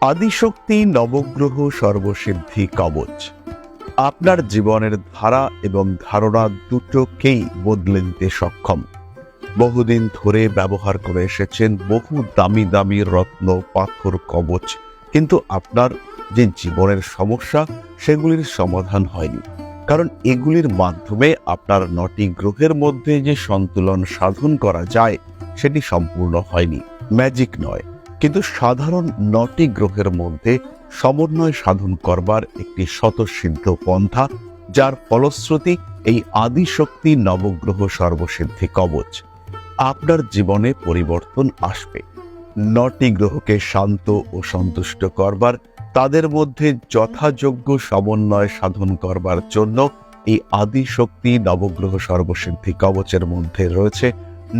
আদিশক্তি নবগ্রহ সর্বসিদ্ধি কবচ। আপনার জীবনের ধারা এবং ধারণা দুটোকেই বদলে দিতে সক্ষম। বহুদিন ধরে ব্যবহার করে এসেছেন বহু দামি দামি রত্ন, পাথর, কবচ। কিন্তু আপনার যে জীবনের সমস্যা, সেগুলির সমাধান হয়নি। কারণ এগুলির মাধ্যমে আপনার নটি গ্রহের মধ্যে যে সন্তুলন সাধন করা যায়, সেটি সম্পূর্ণ হয়নি। ম্যাজিক নয়। কিন্তু সাধারণ নটি গ্রহের মধ্যে সমন্বয় সাধন করবার একটি স্বতঃসিদ্ধ পন্থা, যার ফলশ্রুতি এই আদিশক্তি নবগ্রহ সর্বসিদ্ধি কবচ। আপনার জীবনে পরিবর্তন আসবে। নটি গ্রহকে শান্ত ও সন্তুষ্ট করবার, তাদের মধ্যে যথাযোগ্য সমন্বয় সাধন করবার জন্য এই আদিশক্তি নবগ্রহ সর্বসিদ্ধি কবচের মধ্যে রয়েছে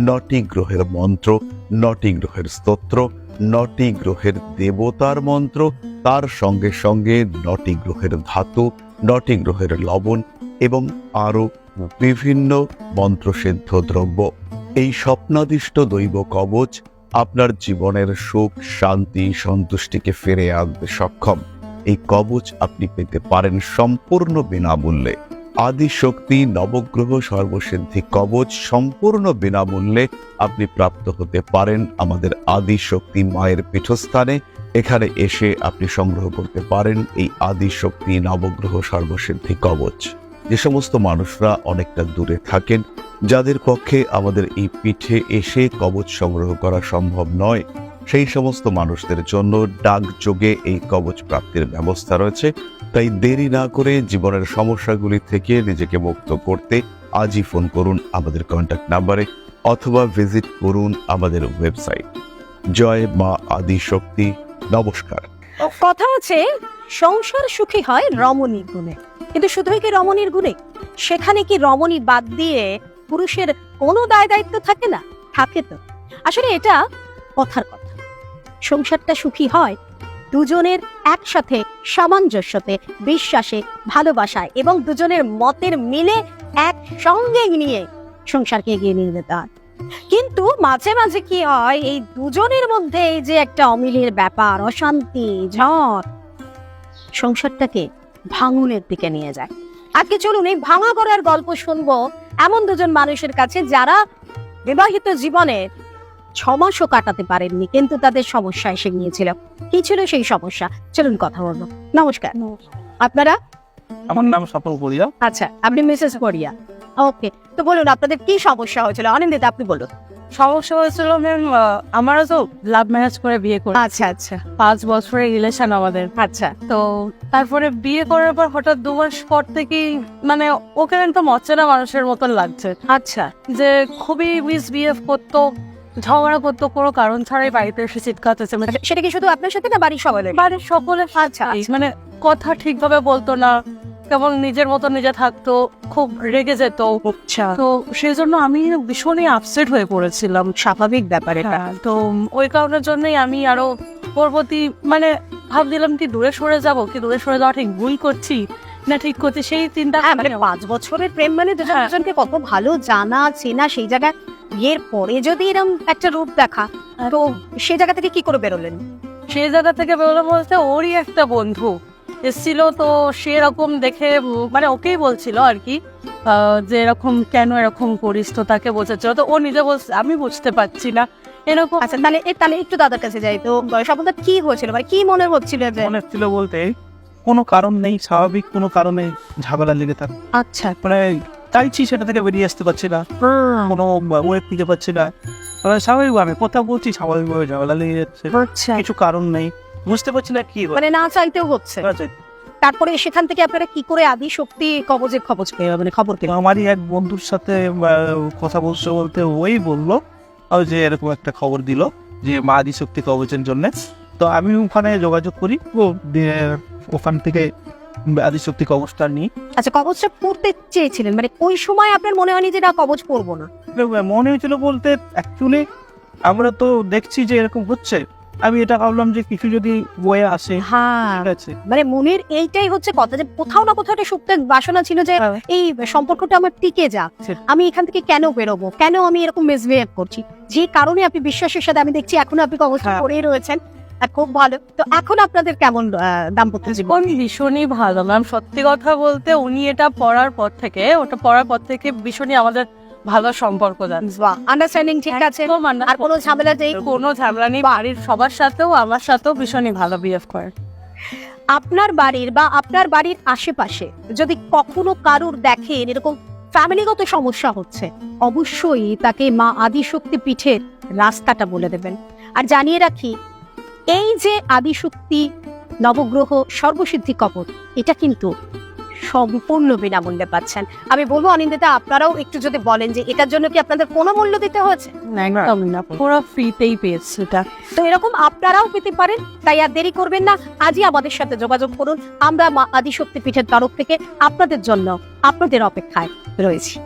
নটি গ্রহের মন্ত্র, নটি গ্রহের স্তোত্র নটি গ্রহের দেবতার মন্ত্র, তার সঙ্গে সঙ্গে নটি গ্রহের ধাতু, নটি গ্রহের লবণ এবং আরও বিভিন্ন মন্ত্রসিদ্ধ দ্রব্য। এই স্বপ্নাদিষ্ট দৈব কবচ আপনার জীবনের সুখ, শান্তি, সন্তুষ্টিকে ফিরে আনতে সক্ষম। এই কবচ আপনি পেতে পারেন সম্পূর্ণ বিনামূল্যে। আদিশক্তি, নবগ্রহ, সর্বসিদ্ধি, কবচ সম্পূর্ণ বিনামূল্যে আপনি প্রাপ্ত হতে পারেন আমাদের আদিশক্তি মায়ের পীঠস্থানে। এখানে এসে আপনি সংগ্রহ করতে পারেন এই আদিশক্তি, নবগ্রহ, সর্বসিদ্ধি, কবচ। যে সমস্ত মানুষরা অনেকটা দূরে থাকেন, যাদের পক্ষে আমাদের এই পিঠে এসে কবচ সংগ্রহ করা সম্ভব নয় সেই সমস্ত মানুষদের জন্য ডাকযোগে এই কবচ প্রাপ্তির ব্যবস্থা রয়েছে। তাই দেরি না করে জীবনের সমস্যাগুলি থেকে নিজেকে মুক্ত করতে আজই ফোন করুন আমাদের কন্ট্যাক্ট নাম্বারে অথবা ভিজিট করুন আমাদের ওয়েবসাইট জয় মা আদি শক্তি নমস্কার কথা আছে সংসার সুখী হয় রমণীর গুণে। কিন্তু শুধুই কি রমণীর গুণে? সেখানে কি রমণী বাদ দিয়ে পুরুষের কোনো দায় দায়িত্ব থাকে না? থাকে তো। আসলে এটা কথার কথা। সংসারটা সুখী হয়, দুজনের একসাথে সামঞ্জস্যতে, বিশ্বাসে, ভালোবাসায় এবং দুজনের মতের মিলে একসঙ্গে নিয়ে সংসারকে এগিয়ে নিয়ে যেতে হয়। কিন্তু মাঝে মাঝে কি হয়, এই দুজনের মধ্যে এই যে একটা অমিলের ব্যাপার, অশান্তি, ঝড়, সংসারটাকে ভাঙনের দিকে নিয়ে যায়। আজকে চলুন এই ভাঙা করার গল্প শুনব এমন দুজন মানুষের কাছে যারা বিবাহিত জীবনে ছ মাসও কাটাতে পারেননি কিন্তু তাদের সমস্যা এসে গিয়েছিল। কি ছিল সেই সমস্যা? চলুন কথা বলব। নমস্কার। আপনারা? আমার নাম সফল করিয়া আচ্ছা আপনি মিসেস করিয়া ওকে তো বলুন আপনাদের কি সমস্যা হয়েছিল? আনন্দিত আপনি বলুন। সমস্যা হয়েছিল ম্যাম আমারও তো লাভ ম্যারেজ করে বিয়ে করে আচ্ছা আচ্ছা। পাঁচ বছরের রিলেশন আমাদের। আচ্ছা। তো তারপরে বিয়ে করার পর হঠাৎ দু মাস পর থেকেই মানে ওকে একদম অচেনা মানুষের মতন লাগছে। আচ্ছা। যে খুবই মিসবিহেভ করতো ঝগড়া করতো কোনো কারণ ছাড়াই বাড়িতে এসে চিৎকাতেছে মানে সেটা কি শুধু আপনার সাথে না বাড়ির সবাই বাড়ির সকলে আচ্ছা মানে কথা ঠিকভাবে বলতো না কেবল নিজের মতো নিজে থাকতো খুব রেগে যেত। আচ্ছা। তো সেই জন্য আমি ভীষণই আপসেট হয়ে পড়েছিলাম। স্বাভাবিক ব্যাপারে হ্যাঁ, তো ওই কারণের জন্যই আমি আরও পরবর্তী মানে ভাবছিলাম কি দূরে সরে যাব কি দূরে সরে যাওয়া ঠিক ভুল করছি। না ঠিক করছি সেই চিন্তা হ্যাঁ মানে পাঁচ বছরের প্রেম মানে দুজন হ্যাঁ। দুজনকে কত ভালো জানা চেনা সেই জায়গায়। বিয়ের পরে যদি এরকম একটা রূপ দেখা তো সেই জায়গা থেকে কি করে বেরোলেন? সেই জায়গা থেকে বেরোলো বলতে ওরই একটা বন্ধু এসেছিল তো সে এরকম দেখে মানে ওকেই বলছিল আর কি আহ, যে এরকম কেন এরকম করিস তো তাকে বোঝাচ্ছিল। তো ও নিজে বলছে আমি বুঝতে পারছি না। এরকম আচ্ছা তাহলে তাহলে একটু দাদার কাছে যাই। তো সফলতা কি হয়েছিল? মানে কি মনে হচ্ছিল যে মনে ছিল বলতে কোনো কারণ নেই স্বাভাবিক কোনো কারণে ঝামেলা লেগে থাকে। আচ্ছা। মানে চাইছি সেটা থেকে বেরিয়ে আসতে পারছি না। কোনো ওয়েব খুঁজে পাচ্ছি না। মানে স্বাভাবিকভাবে কথা বলছি স্বাভাবিকভাবে ঝামেলা লেগে যাচ্ছে। আচ্ছা। কিছু কারণ নেই। বুঝতে পারছি না কি মানে না চাইতেও হচ্ছে। তারপরে সেখান থেকে আপনারা কি করে আদি শক্তি কবজের খবর মানে খবর পেয়ে আমারই এক বন্ধুর সাথে কথা বলছে বলতে ওই বলল যে এরকম একটা খবর দিল যে মা আদি শক্তি কবচের জন্য। তো আমি ওখানে যোগাযোগ করি। ও ওখান থেকে আদিশক্তি কবচটা নিই। আচ্ছা কবচটা পড়তে চেয়েছিলেন মানে ওই সময় আপনার মনে হয়নি যে না কবচ পড়ব না? মনে হয়েছিল বলতে অ্যাকচুয়ালি আমরা তো দেখছি যে এরকম হচ্ছে। আমি এটা ভাবলাম যে কিছু যদি বয়ে আসে হ্যাঁ। মানে মনের এইটাই হচ্ছে কথা যে কোথাও না কোথাও একটা সুপ্ত বাসনা ছিল যে হ্যাঁ। এই সম্পর্কটা আমার টিকে যাক। আমি এখান থেকে কেন বেরোবো? কেন আমি এরকম মিসবিহেভ করছি? যে কারণে আপনি বিশ্বাসের সাথে আমি দেখছি এখনও আপনি কবচ হ্যাঁ। করেই রয়েছেন। আহ, খুব ভালো। তো এখন আপনাদের কেমন দাম্পত্য জীবন? ভীষণই ভালো ম্যাম সত্যি কথা বলতে উনি এটা পড়ার পর থেকে ওটা পড়ার পর থেকে ভীষণই আমাদের ভালো সম্পর্ক আন্ডারস্ট্যান্ডিং ঠিক আছে। আর কোনো ঝামেলা নেই? কোনো ঝামেলা নেই বাড়ির সবার সাথেও আমার সাথেও ভীষণই ভালো বিহেভ করে। আপনার বাড়ির বা আপনার বাড়ির আশেপাশে যদি কখনো কারুর দেখেন এরকম ফ্যামিলিগত সমস্যা হচ্ছে অবশ্যই তাকে মা আদিশক্তি পিঠের রাস্তাটা বলে দেবেন। আর জানিয়ে রাখি এই যে আদিশক্তি নবগ্রহ সর্বসিদ্ধি কবচ এটা কিন্তু সম্পূর্ণ বিনামূল্যে পাচ্ছেন। আমি বলব অনিন্দিতা আপনারাও একটু যদি বলেন যে এটার জন্য কি আপনাদের কোনো মূল্য দিতে হয়েছে? একদম না। পুরো ফ্রিতেই পেয়েছি এটা। তো এরকম আপনারাও পেতে পারেন তাই আর দেরি করবেন না। আজই আমাদের সাথে যোগাযোগ করুন। আমরা মা আদিশক্তি পীঠের তরফ থেকে আপনাদের জন্য আপনাদের অপেক্ষায় রয়েছি।